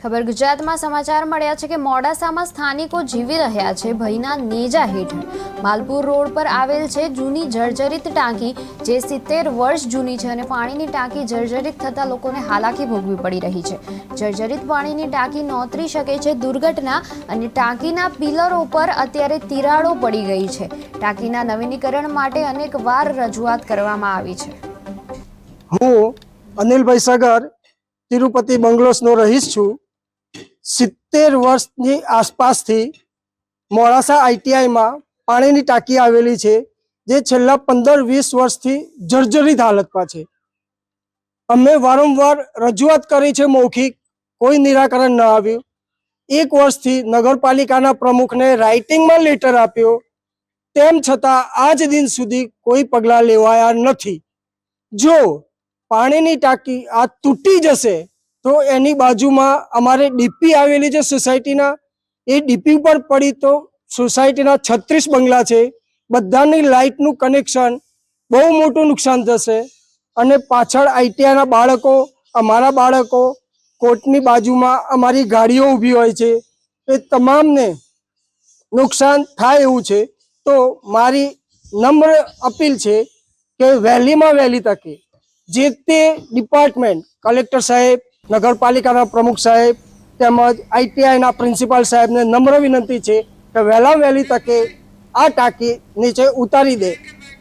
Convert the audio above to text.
ખબર ગુજરાતમાં સમાચાર મળ્યા છે કે મોડાસામાં સ્થાનિકો જીવી રહ્યા છે ભયના નેજા હેઠળ. માલપુર રોડ પર આવેલ છે જૂની જર્જરિત ટાંકી, જે સિત્તેર વર્ષ જૂની છે અને પાણીની ટાંકી જર્જરિત થતાં લોકોને હાલાકી ભોગવી પડી રહી છે. જર્જરિત પાણીની ટાંકી નોતરી શકે છે દુર્ઘટના અને ટાંકીના પિલરો પર અત્યારે તિરાડો પડી ગઈ છે. ટાંકીના નવીનીકરણ માટે અનેક વાર રજૂઆત કરવામાં આવી છે. હું અનિલભાઈ સગર, તિરુપતિ બંગલોસનો રહીશ છું. સિત્તેર વર્ષની આસપાસથી મોડાસા આઈટીઆઈમાં પાણીની ટાંકી આવેલી છે, જે છેલ્લા પંદર વીસ વર્ષથી જર્જરિત હાલતમાં છે. અમે વારંવાર રજૂઆત કરી છે, મૌખિક કોઈ નિરાકરણ ન આવ્યું. એક વર્ષથી નગરપાલિકાના પ્રમુખને રાઇટિંગમાં લેટર આપ્યો. તેમ છતાં આજ દિન સુધી કોઈ પગલાં લેવાયા નથી. જો પાણીની ટાંકી આ તૂટી જશે તો એની બાજુમાં અમારે ડીપી આવેલી છે સોસાયટીના. એ ડીપી ઉપર પડી તો સોસાયટીના છત્રીસ બંગલા છે. બધાની લાઇટનું કનેક્શન બહુ મોટું નુકસાન થશે. અને પાછળ આઈટીઆઈના બાળકો, અમારા બાળકો, કોર્ટની બાજુમાં અમારી ગાડીઓ ઊભી હોય છે. એ તમામને નુકસાન થાય એવું છે. તો મારી નમ્ર અપીલ છે કે વહેલીમાં વહેલી તકે જે તે ડિપાર્ટમેન્ટ કલેક્ટર સાહેબ નગરપાલિકાના પ્રમુખ સાહેબ તેમજ આઈટીઆઈના પ્રિન્સિપાલ સાહેબને નમ્ર વિનંતી છે કે વહેલા વહેલી તકે આ ટાંકી નીચે ઉતારી દે.